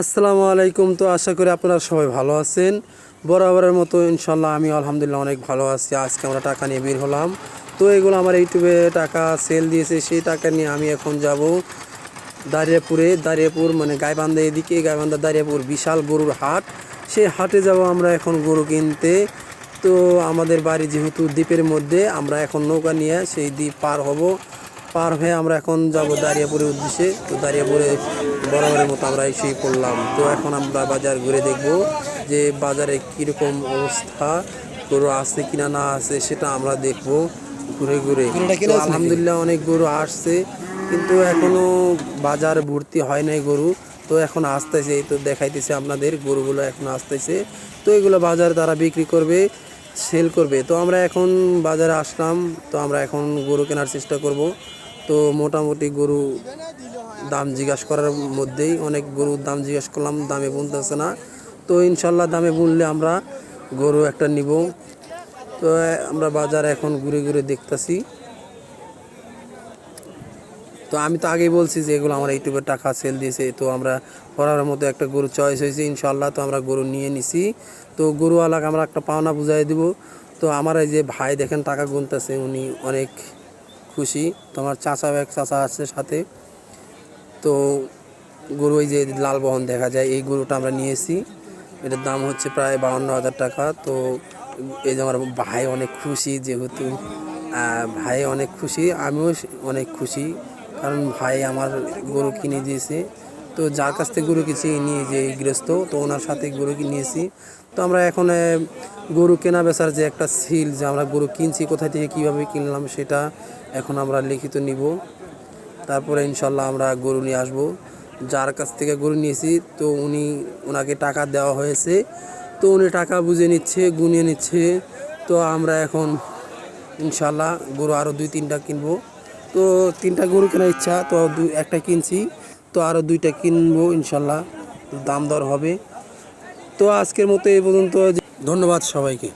আসসালামু আলাইকুম। তো আশা করি আপনারা সবাই ভালো আছেন। বরাবরের মতো ইনশাল্লাহ আমি আলহামদুলিল্লাহ অনেক ভালো আছি। আজকে আমরা টাকা নিয়ে বের হলাম। তো এগুলো আমার ইউটিউবে টাকা সেল দিয়েছে। সেই টাকা নিয়ে আমি এখন যাব দারিয়াপুরে। দারিয়াপুর মানে গাইবান্ধা এদিকে। গাইবান্ধা দারিয়াপুর বিশাল গরুর হাট। সেই হাটে যাব আমরা এখন গরু কিনতে। তো আমাদের বাড়ি যেহেতু দ্বীপের মধ্যে, আমরা এখন নৌকা নিয়ে সেই দ্বীপ পার হব। পার হয়ে আমরা এখন যাব দারিয়াপুরের উদ্দেশ্যে। তো দারিয়াপুরে বরাবরের মতো আমরা এসেই পড়লাম। তো এখন আমরা বাজার ঘুরে দেখব যে বাজারে কীরকম অবস্থা গরু আছে কিনা না আছে সেটা আমরা দেখব ঘুরে ঘুরে। আলহামদুলিল্লাহ অনেক গরু আসছে কিন্তু এখনও বাজার ভর্তি হয় নাই গরু। তো এখন আসতেছে এই তো দেখাইতেছে আপনাদের গরুগুলো এখন আসতেছে। তো এগুলো বাজারে তারা বিক্রি করবে। সেল করবে। তো আমরা এখন বাজারে আসলাম, তো আমরা এখন গরু কেনার চেষ্টা করব। তো মোটামুটি গরু দাম জিজ্ঞাসা করার মধ্যেই অনেক গরুর দাম জিজ্ঞাসা করলাম, দামে বুনতেছে না। তো ইনশাল্লাহ দামে বুনলে আমরা গরু একটা নিব। তো আমরা বাজারে এখন ঘুরে ঘুরে দেখতাছি। তো আমি তো আগেই বলছি যে এগুলো আমার ইউটিউবের টাকা সেল দিয়েছে, তো আমরা পড়ার মতো একটা গরু চয়েস হয়েছে ইনশাল্লাহ তো আমরা গরু নিয়ে নিছি। তো গরুওয়ালাকে আমরা একটা পাওনা বুঝাই দিব। তো আমার এই যে ভাই দেখেন টাকা গুনতেছে, উনি অনেক খুশি। তো আমার চাচা এক চাচা আছে সাথে। তো গরু ওই যে লাল বহন দেখা যায়, এই গরুটা আমরা নিয়েছি। এটার দাম হচ্ছে প্রায় বাউন্ন হাজার টাকা। তো এই যে আমার ভাই অনেক খুশি, যেহেতু ভাই অনেক খুশি, আমিও অনেক খুশি। কারণ ভাই আমার গরু কিনে দিয়েছে। তো যার কাছ থেকে গরু কিনছি নিয়ে যে গৃহস্থ, তো ওনার সাথে গরু নিয়েছি। তো আমরা এখন গরু কেনা বেচার যে একটা সিল, যে আমরা গরু কিনছি, কোথায় থেকে কীভাবে কিনলাম সেটা এখন আমরা লিখিত নিব। তারপরে ইনশাল্লাহ আমরা গরু নিয়ে আসব। যার কাছ থেকে গরু নিয়েছি, তো উনি, ওনাকে টাকা দেওয়া হয়েছে। তো উনি টাকা বুঝে নিচ্ছে গুনিয়ে নিচ্ছে। তো আমরা এখন ইনশাল্লাহ গরু আরও দুই তিনটা কিনবো। তো তিনটা গরু কেনার ইচ্ছা, তো একটা কিনছি, তো আরও দুইটা কিনবো ইনশাল্লাহ। দাম দর হবে। তো আজকের মতো এই পর্যন্ত। ধন্যবাদ সবাইকে।